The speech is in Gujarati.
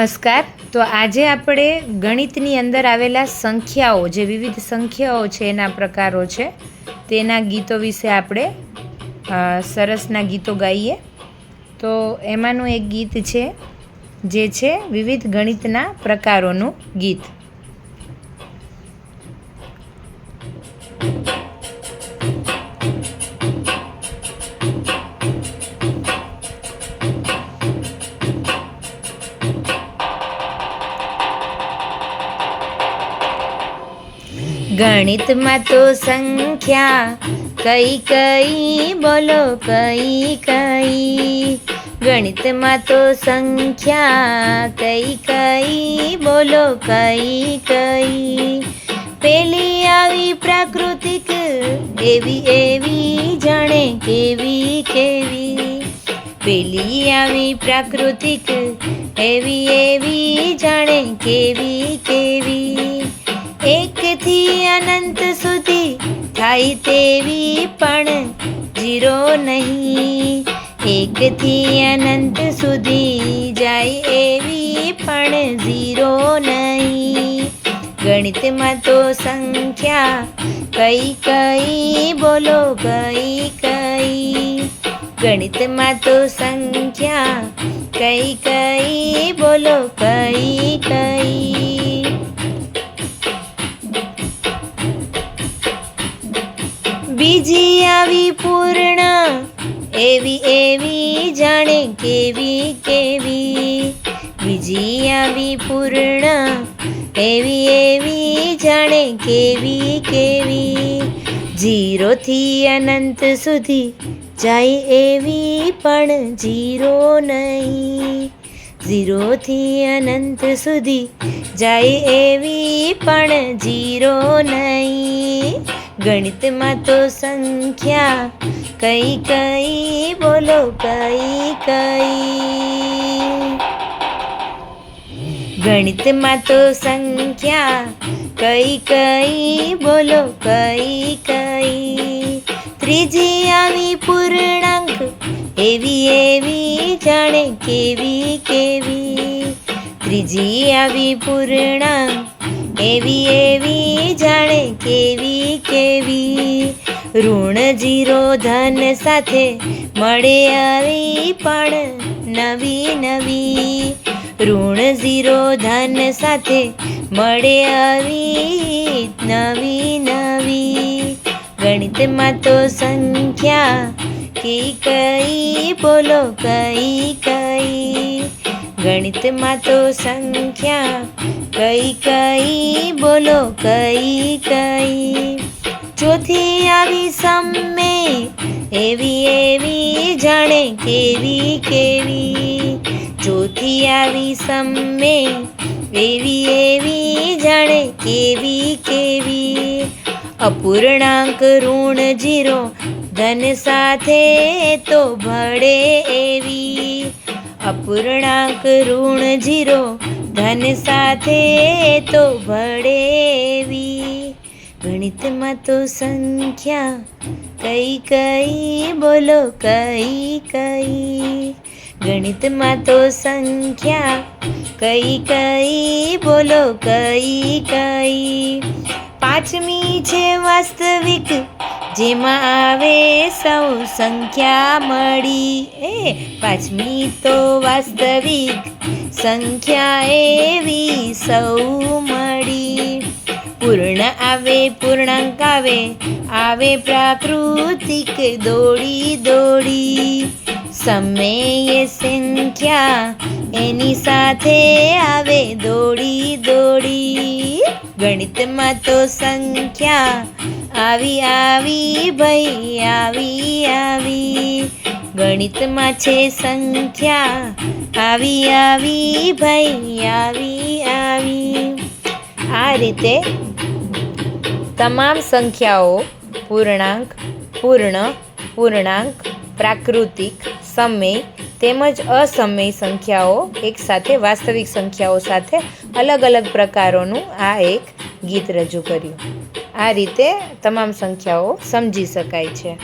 નમસ્કાર. તો આજે આપણે ગણિતની અંદર આવેલા સંખ્યાઓ, જે વિવિધ સંખ્યાઓ છે, એના પ્રકારો છે. તેના ગીતો વિશે આપણે સરસના ગીતો ગાઈએ. તો એમાંનું એક ગીત છે, જે છે વિવિધ ગણિતના પ્રકારોનું ગીત. ગણિતમાં તો સંખ્યા કઈ કઈ, બોલો કઈ કઈ. ગણિતમાં તો સંખ્યા કઈ કઈ, બોલો કઈ કઈ. પેલી આવી પ્રાકૃતિક, એવી એવી, જાણે કેવી કેવી. પેલી આવી પ્રાકૃતિક, એવી એવી, જાણે કેવી કેવી. એકથી અનંત સુધી થાય તેવી પણ જીરો નહીં. એકથી અનંત સુધી જાય એવી પણ ઝીરો નહીં. ગણિતમાં તો સંખ્યા કઈ કઈ બોલો, કઈ કઈ. ગણિતમાં તો સંખ્યા કઈ કઈ બોલો, કઈ કઈ. બીજી આવી પૂર્ણ, એવી એવી જાણે કેવી કેવી. બીજી આવી પૂર્ણ, એવી એવી જાણે કેવી કેવી. જીરોથી અનંત સુધી જાય એવી પણ જીરો નહીં. ઝીરોથી અનંત સુધી જાય એવી પણ જીરો નહીં. ગણિતમાં તો સંખ્યા કઈ કઈ, બોલો કઈ કઈ. ગણિતમાં તો સંખ્યા કઈ કઈ, બોલો કઈ કઈ. ત્રીજી આવી પૂર્ણાંક, એવી એવી, જાણે કેવી કેવી. ત્રીજી આવી પૂર્ણાંક એવી એવી જાણે કેવી કેવી. ઋણ જીરો ધન સાથે મળે આવી પણ નવી નવી. ઋણ ઝીરો ધન સાથે મળે આવી નવી નવી. ગણિતમાં તો સંખ્યા કઈ કઈ, બોલો કઈ કઈ. ગણિતમાં તો સંખ્યા કઈ કઈ, બોલો કઈ કઈ. ચોથી આવી સમે, એવી એવી જાણે કેવી કેવી. ચોથી આવી સમે, એવી એવી જાણે કેવી કેવી. અપૂર્ણાંક ઋણ જીરો, ધન સાથે તો ભળે એવી. અપૂર્ણાંક ઋણ જીરો ધન સાથે તો ભળેવી ગણિતમાં તો સંખ્યા કઈ કઈ, બોલો કઈ કઈ. ગણિતમાં તો સંખ્યા કઈ કઈ, બોલો કઈ કઈ. પાંચમી છે વાસ્તવિક જેમાં આવે સૌ સંખ્યા મળી. એ પાંચમી તો વાસ્તવિક સંખ્યા એવી સૌ મળી. પૂર્ણ આવે, પૂર્ણાંક આવે આવે પ્રાકૃતિક દોડી દોડી. સમયે સંખ્યા એની સાથે આવે દોડી દોડી. ગણિતમાં તો સંખ્યા આવી આવી ભાઈ, આવી આવી. ગણિતમાં છે સંખ્યા આવી આવી ભાઈ, આવી આવી. આ રીતે તમામ સંખ્યાઓ પૂર્ણાંક, પૂર્ણ, પૂર્ણાંક, પ્રાકૃતિક, સમય તેમજ અસમય સંખ્યાઓ એકસાથે વાસ્તવિક સંખ્યાઓ સાથે અલગ અલગ પ્રકારોનું આ એક ગીત રજૂ કર્યું. આ રીતે તમામ સંખ્યાઓ સમજી શકાય છે.